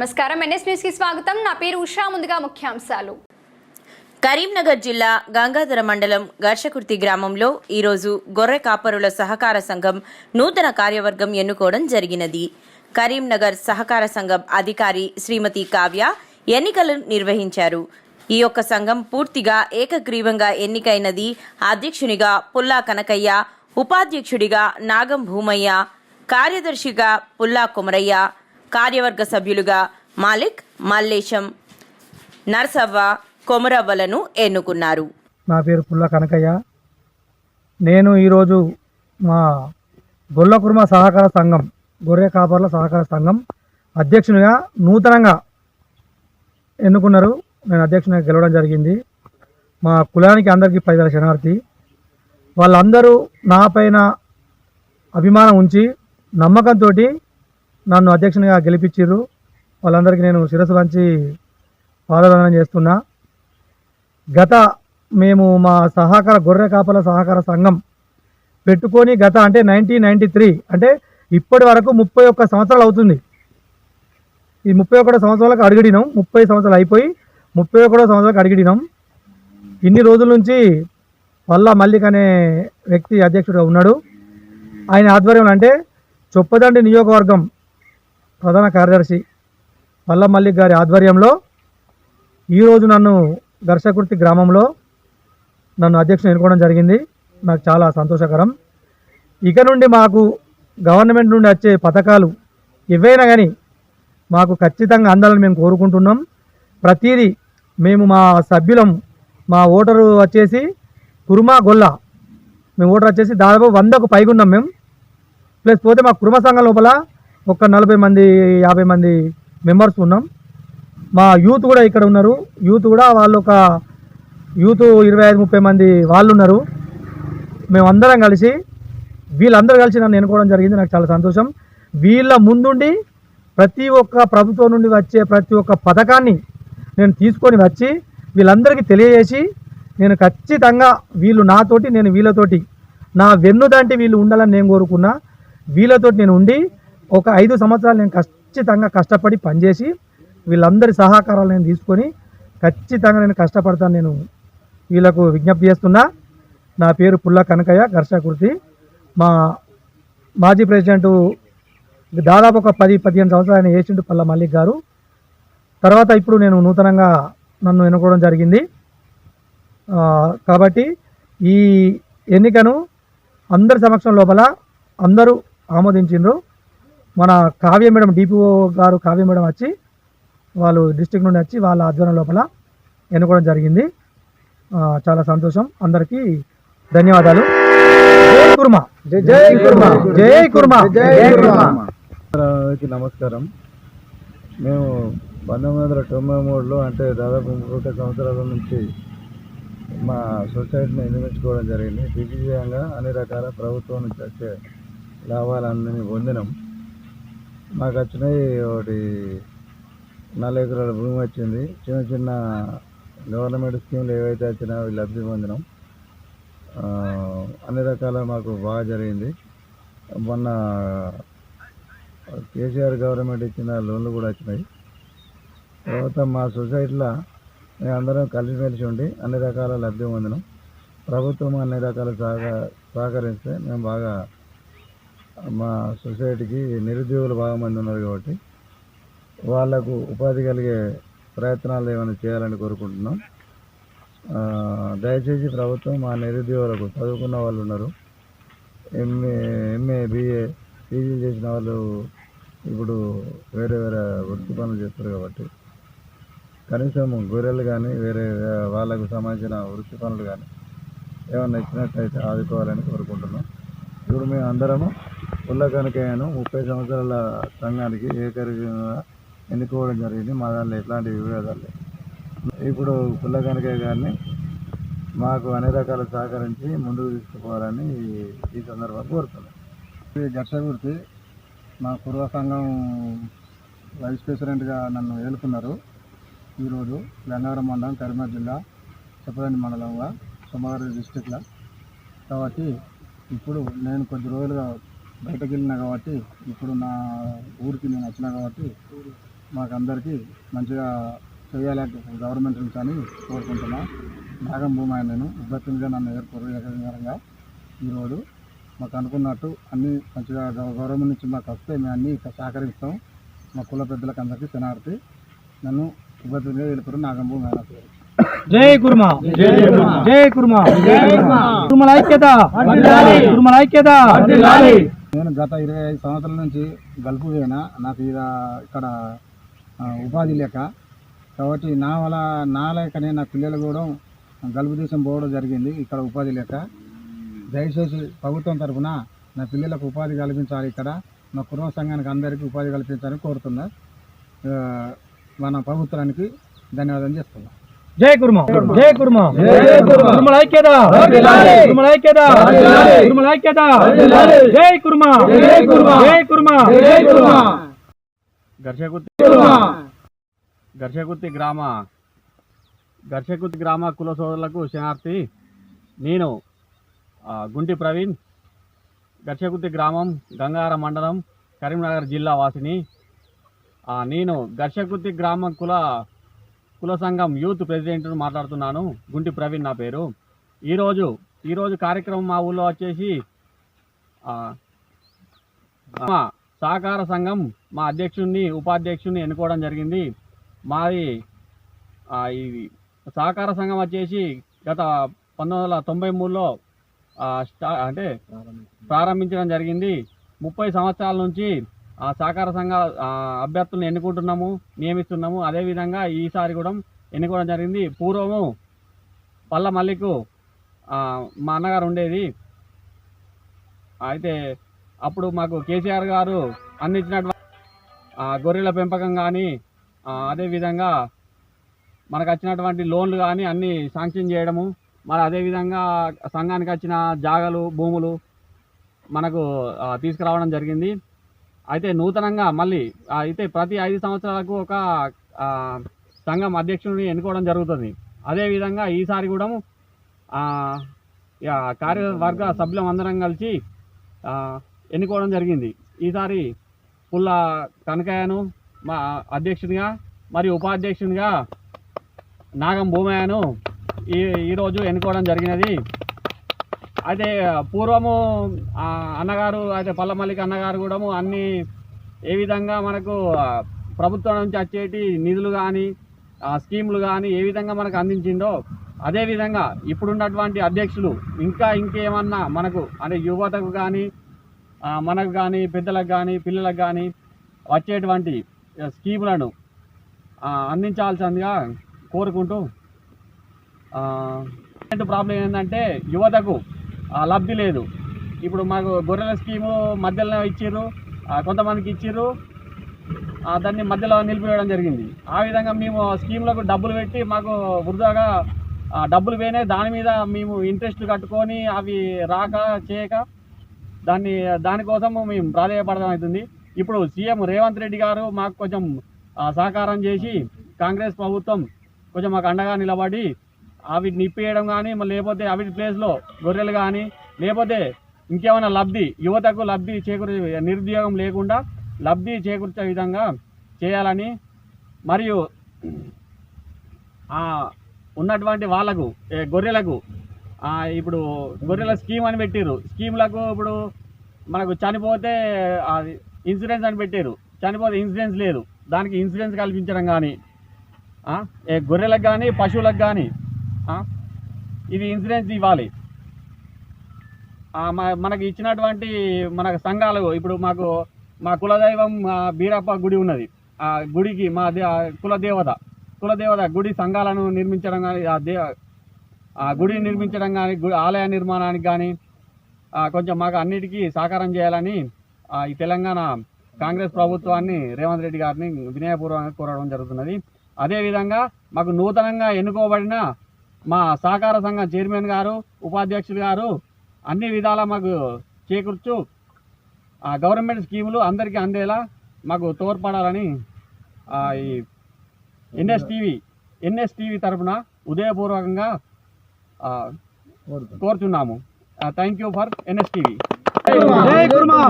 నమస్కారం. ఎన్ఎస్ న్యూస్కి స్వాగతం. నా పేరు ఉషా. ముందుగా ముఖ్యాంశాలు. కరీంనగర్ జిల్లా గంగాధర మండలం ఘర్షకుర్తి గ్రామంలో ఈరోజు గొర్రె కాపరుల సహకార సంఘం నూతన కార్యవర్గం ఎన్నుకోవడం జరిగినది. కరీంనగర్ సహకార సంఘం అధికారి శ్రీమతి కావ్య ఎన్నికలు నిర్వహించారు. ఈ యొక్క సంఘం పూర్తిగా ఏకగ్రీవంగా ఎన్నికైనది అధ్యక్షునిగా పుల్లా కనకయ్య ఉపాధ్యక్షుడిగా నాగం భూమయ్య కార్యదర్శిగా పుల్లా కొమరయ్య కార్యవర్గ సభ్యులుగా మాలిక్ మల్లేశం నర్సవ్వ కొమరవ్వలను ఎన్నుకున్నారు. నా పేరు పుల్ల కనకయ్య. నేను ఈరోజు మా గొల్లకుర్మ సహకార సంఘం గొర్రె కాపర్ల సహకార సంఘం అధ్యక్షునిగా నూతనంగా ఎన్నుకున్నారు. నేను అధ్యక్షునిగా గెలవడం జరిగింది. మా కులానికి అందరికీ పైదల శరణార్థి. వాళ్ళందరూ నా పైన అభిమానం ఉంచి నమ్మకంతో నన్ను అధ్యక్షునిగా గెలిపించారు వాళ్ళందరికీ నేను శిరస్సు వంచి పాదదానం చేస్తున్నా. గత మేము మా సహకార గొర్రె కాపల సహకార సంఘం పెట్టుకొని గత అంటే నైన్టీన్ నైంటీ త్రీ అంటే ఇప్పటి వరకు ముప్పై ఒక్క సంవత్సరాలు అవుతుంది. ఈ ముప్పై ఒకటో సంవత్సరాలకు అడిగినాం ముప్పై సంవత్సరాలు అయిపోయి ముప్పై ఒకటో సంవత్సరాలకు అడిగినాం ఇన్ని రోజుల నుంచి వల్ల మల్లిక్ అనే వ్యక్తి అధ్యక్షుడుగా ఉన్నాడు. ఆయన ఆధ్వర్యంలో అంటే చొప్పదండి నియోజకవర్గం ప్రధాన కార్యదర్శి వల్ల మల్లిక్ గారి ఆధ్వర్యంలో ఈరోజు నన్ను దర్శకుర్తి గ్రామంలో నన్ను అధ్యక్షుని ఎన్నుకోవడం జరిగింది. నాకు చాలా సంతోషకరం. ఇక నుండి మాకు గవర్నమెంట్ నుండి వచ్చే పథకాలు ఏవైనా కానీ మాకు ఖచ్చితంగా అందాలని మేము కోరుకుంటున్నాం. ప్రతిదీ మేము మా సభ్యులం మా ఓటరు వచ్చేసి కురుమా గొల్ల. మేము ఓటర్ వచ్చేసి దాదాపు వందకు పైగా ఉన్నాం మేము. ప్లస్ పోతే మా కుటుంబ సంఘం లోపల ఒక నలభై మంది యాభై మంది మెంబర్స్ ఉన్నాం. మా యూత్ కూడా ఇక్కడ ఉన్నారు. యూత్ కూడా వాళ్ళు ఒక యూత్ ఇరవై ఐదు ముప్పై మంది వాళ్ళు ఉన్నారు. మేమందరం కలిసి వీళ్ళందరూ కలిసి నన్ను ఎన్నుకోవడం జరిగింది. నాకు చాలా సంతోషం. వీళ్ళ ముందుండి ప్రతి ఒక్క ప్రభుత్వం నుండి వచ్చే ప్రతి ఒక్క పథకాన్ని నేను తీసుకొని వచ్చి వీళ్ళందరికీ తెలియజేసి నేను ఖచ్చితంగా వీళ్ళు నాతోటి నేను వీళ్ళతోటి నా వెన్నుదంటి వీళ్ళు ఉండాలని నేను కోరుకున్నా. వీళ్ళతోటి నేను ఉండి ఒక ఐదు సంవత్సరాలు నేను ఖచ్చితంగా కష్టపడి పనిచేసి వీళ్ళందరి సహకారాలు నేను తీసుకొని ఖచ్చితంగా నేను కష్టపడతాను నేను వీళ్ళకు విజ్ఞప్తి చేస్తున్నా. నా పేరు పుల్ల కనకయ్య ఘర్షకుర్తి మా మాజీ ప్రెసిడెంట్ దాదాపు ఒక పది పదిహేను సంవత్సరాలు ఆయన ఏసిండు పల్ల మల్లిక్ గారు. తర్వాత ఇప్పుడు నేను నూతనంగా నన్ను ఎన్నుకోవడం జరిగింది. కాబట్టి ఈ ఎన్నికను అందరి సమక్షం లోపల అందరూ ఆమోదించిండ్రు. మన కావ్య మేడం డిపిఓ గారు కావ్య మేడం వచ్చి వాళ్ళు డిస్టిక్ నుండి వచ్చి వాళ్ళ ఆధ్వర్యం లోపల ఎన్నుకోవడం జరిగింది. చాలా సంతోషం. అందరికీ ధన్యవాదాలు. జై కుర్మా. జై కుర్మా. జై కుర్మా. జై కుర్మా. అందరికీ నమస్కారం. మేము పంతొమ్మిది వందల తొంభై మూడులో అంటే దాదాపు ముప్పై సంవత్సరాల నుంచి మా సొసైటీని నిర్మించుకోవడం జరిగింది. దిగ్విజయంగా అన్ని రకాల ప్రభుత్వం నుంచి వచ్చే లాభాలన్నీ పొందినాం. మాకు వచ్చినాయి ఒకటి నాలుగు ఎకరాల భూమి వచ్చింది. చిన్న చిన్న గవర్నమెంట్ స్కీమ్లు ఏవైతే వచ్చినా అవి లబ్ధి పొందినాం. అన్ని రకాల మాకు బాగా జరిగింది. మొన్న కేసీఆర్ గవర్నమెంట్ ఇచ్చిన లోన్లు కూడా వచ్చినాయి. తర్వాత మా సొసైటీలో మేము అందరం కలిసిమెలిసి ఉండి అన్ని రకాల లబ్ధి పొందినాం. ప్రభుత్వం అన్ని రకాల సహక సహకరిస్తే మేము బాగా మా సొసైటీకి నిరుద్యోగులు బాగా మంది ఉన్నారు కాబట్టి వాళ్ళకు ఉపాధి కలిగే ప్రయత్నాలు ఏమైనా చేయాలని కోరుకుంటున్నాం. దయచేసి ప్రభుత్వం మా నిరుద్యోగులకు చదువుకున్న వాళ్ళు ఉన్నారు. ఎంఏ ఎంఏ బిఏ పీజీ చేసిన వాళ్ళు ఇప్పుడు వేరే వేరే వృత్తి పనులు చేస్తారు కాబట్టి కనీసం గొర్రెలు కానీ వేరే వాళ్ళకు సంబంధించిన వృత్తి పనులు కానీ ఏమన్నా ఇచ్చినట్టయితే ఆదుకోవాలని కోరుకుంటున్నాం. ఇప్పుడు మేము అందరము పుల్ల కనకయ్యను ముప్పై సంవత్సరాల సంఘానికి ఏకరీకంగా ఎన్నుకోవడం జరిగింది. మా దాంట్లో ఎట్లాంటి విభేదాలు లేవు. ఇప్పుడు పుల్ల కనకయ్య గారిని మాకు అన్ని రకాల సహకరించి ముందుకు తీసుకుపోవాలని ఈ- సందర్భంగా కోరుతున్నాను శ్రీ ఘర్షగుర్తి మా పూర్వ సంఘం వైస్ ప్రెసిడెంట్గా నన్ను ఏలుకున్నారు ఈరోజు గంగావరం మండలం కరీంనగర్ జిల్లా చెప్పదండి మండలంగా సుమారు డిస్టిక్లో. కాబట్టి ఇప్పుడు నేను కొద్ది రోజులుగా బయటకు వెళ్ళినా కాబట్టి ఇప్పుడు నా ఊరికి నేను వచ్చినా కాబట్టి మాకందరికీ మంచిగా చేయాలి గవర్నమెంట్ నుంచి అని కోరుకుంటున్నా. నాగం భూమి ఆయన నేను. ఇబ్బందిగా నన్ను ఏర్పరు ఏకంగా. ఈరోజు మాకు అనుకున్నట్టు అన్నీ మంచిగా గవ- గవర్నమెంట్ నుంచి మాకు వస్తే మేము అన్నీ సహకరిస్తాం. మా కుల పెద్దలకు అందరికీ శనార్థి నన్ను ఇబ్బందిగా ఏర్పరు నాగం భూమి ఆయన పేరు. జై కుర్మా. జై కుర్మా. కుర్మల ఐక్యత. కుర్మల ఐక్యత. నేను గత ఇరవై ఐదు సంవత్సరాల నుంచి గల్పు పోయినా. నాకు ఇక్కడ ఉపాధి లేక. కాబట్టి నా వల్ల నా లేకనే నా పిల్లలు కూడా గల్పు దేశం పోవడం జరిగింది. ఇక్కడ ఉపాధి లేక. దయచేసి ప్రభుత్వం తరఫున నా పిల్లలకు ఉపాధి కల్పించాలి ఇక్కడ. మా కుటుంబ సంఘానికి అందరికీ ఉపాధి కల్పించాలని కోరుతున్నా. మన ప్రభుత్వానికి ధన్యవాదాలు చేస్తున్నాను జై కుర్మా. జై కుర్మా. కుర్మల ఐక్యత. కుర్మల ఐక్యత. కుర్మల ఐక్యత. జై కుర్మా. జై కుర్మా. జై కుర్మా. ఘర్షకుర్తి ఘర్షకుర్తి గ్రామ. ఘర్షకుర్తి గ్రామ. కుల సోదరులకు శనార్థి నేను ఆ, గుంటి ప్రవీణ్. ఘర్షకుర్తి గ్రామం గంగార మండలం కరీంనగర్ జిల్లా వాసిని. ఆ, నేను ఘర్షకుర్తి గ్రామ కుల కుల సంఘం యూత్ ప్రెసిడెంట్ను మాట్లాడుతున్నాను. గుంటి ప్రవీణ్ నా పేరు. ఈరోజు ఈరోజు కార్యక్రమం మా ఊళ్ళో వచ్చేసి మా సహకార సంఘం మా అధ్యక్షుడిని ఉపాధ్యక్షుడిని ఎన్నుకోవడం జరిగింది. మాది ఇది ఈ సహకార సంఘం వచ్చేసి గత పంతొమ్మిది వందల తొంభై మూడులో స్టా అంటే ప్రారంభించడం జరిగింది. ముప్పై సంవత్సరాల నుంచి సహకార సంఘ అభ్యర్థులను ఎన్నుకుంటున్నాము నియమిస్తున్నాము. అదేవిధంగా ఈసారి కూడా ఎన్నుకోవడం జరిగింది. పూర్వము పల్ల మల్లికు మా అన్నగారు ఉండేది. అయితే అప్పుడు మాకు కేసీఆర్ గారు అందించినటువంటి గొర్రెల పెంపకం కానీ అదేవిధంగా మనకు వచ్చినటువంటి లోన్లు కానీ అన్నీ శాంక్షన్ చేయడము. మరి అదేవిధంగా సంఘానికి వచ్చిన జాగలు భూములు మనకు తీసుకురావడం జరిగింది. అయితే నూతనంగా మళ్ళీ అయితే ప్రతి ఐదు సంవత్సరాలకు ఒక సంఘం అధ్యక్షుడిని ఎన్నుకోవడం జరుగుతుంది. అదేవిధంగా ఈసారి కూడా కార్యవర్గ సభ్యులం అందరం కలిసి ఎన్నుకోవడం జరిగింది. ఈసారి పుల్ల కనకయ్యను మా అధ్యక్షునిగా మరియు ఉపాధ్యక్షునిగా నాగం భూమయ్యను ఈ ఈరోజు ఎన్నుకోవడం జరిగినది. అయితే పూర్వము అన్నగారు అయితే పల్లమల్లికి అన్నగారు కూడా అన్ని ఏ విధంగా మనకు ప్రభుత్వం నుంచి వచ్చేటి నిధులు కానీ స్కీములు కానీ ఏ విధంగా మనకు అందించిందో అదేవిధంగా ఇప్పుడున్నటువంటి అధ్యక్షులు ఇంకా ఇంకేమన్నా మనకు అంటే యువతకు కానీ మనకు కానీ పెద్దలకు కానీ పిల్లలకు కానీ వచ్చేటువంటి స్కీములను అందించాల్సిందిగా కోరుకుంటూ ప్రాబ్లం ఏంటంటే యువతకు లబ్ధి లేదు. ఇప్పుడు మాకు గొర్రెల స్కీము మధ్యలో ఇచ్చిర్రు కొంతమందికి ఇచ్చిర్రు దాన్ని మధ్యలో నిలిపివేయడం జరిగింది. ఆ విధంగా మేము ఆ స్కీమ్లకు డబ్బులు పెట్టి మాకు వృధాగా డబ్బులు పోయినాయి. దాని మీద మేము ఇంట్రెస్ట్ కట్టుకొని అవి రాక చేయక దాన్ని దానికోసము మేము ప్రాధాన్యపడడం అవుతుంది. ఇప్పుడు సీఎం రేవంత్ రెడ్డి గారు మాకు కొంచెం సహకారం చేసి కాంగ్రెస్ ప్రభుత్వం కొంచెం మాకు అండగా నిలబడి అవి నిప్పియడం కానీ మళ్ళీ లేకపోతే అవిటి ప్లేస్లో గొర్రెలు కానీ లేకపోతే ఇంకేమైనా లబ్ధి యువతకు లబ్ధి చేకూరే నిరుద్యోగం లేకుండా లబ్ధి చేకూర్చే విధంగా చేయాలని మరియు ఉన్నటువంటి వాళ్ళకు ఏ, గొర్రెలకు ఇప్పుడు గొర్రెల స్కీమ్ అని పెట్టారు స్కీమ్లకు ఇప్పుడు మనకు చనిపోతే అది ఇన్సూరెన్స్ అని పెట్టారు చనిపోతే ఇన్సూరెన్స్ లేదు. దానికి ఇన్సూరెన్స్ కల్పించడం కానీ ఏ గొర్రెలకు కానీ పశువులకు కానీ ఇది ఇన్సూరెన్స్ ఇవ్వాలి. ఆ, మనకి ఇచ్చినటువంటి మనకు సంఘాలు ఇప్పుడు మాకు మా కులదైవం బీరప్ప గుడి ఉన్నది. ఆ గుడికి మా దే కులదేవత కులదేవత గుడి సంఘాలను నిర్మించడం కానీ ఆ దే ఆ గుడి నిర్మించడం కానీ ఆలయ నిర్మాణానికి కానీ కొంచెం మాకు అన్నిటికీ సహకారం చేయాలని ఈ తెలంగాణ కాంగ్రెస్ ప్రభుత్వాన్ని రేవంత్ రెడ్డి గారిని వినయపూర్వకంగా కోరడం జరుగుతున్నది. అదేవిధంగా మాకు నూతనంగా ఎన్నుకోబడిన మా సహకార సంఘం చైర్మన్ గారు ఉపాధ్యక్షులు గారు అన్ని విధాలా మాకు చేకూర్చు ఆ గవర్నమెంట్ స్కీములు అందరికీ అందేలా మాకు తోడ్పడాలని ఆ, ఈ ఎన్ఎస్టీవీ ఎన్ఎస్టీవీ తరఫున ఉదయపూర్వకంగా ఆ, కోరుచున్నాము. Thank you for NSTV. జై కుర్మా.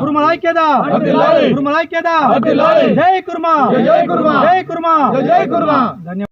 కుర్మల ఐక్యత కుర్మల ఐక్యత జై కుర్మా. జై కుర్మా. జై కుర్మా. జై కుర్మా. ధన్యవాదాలు.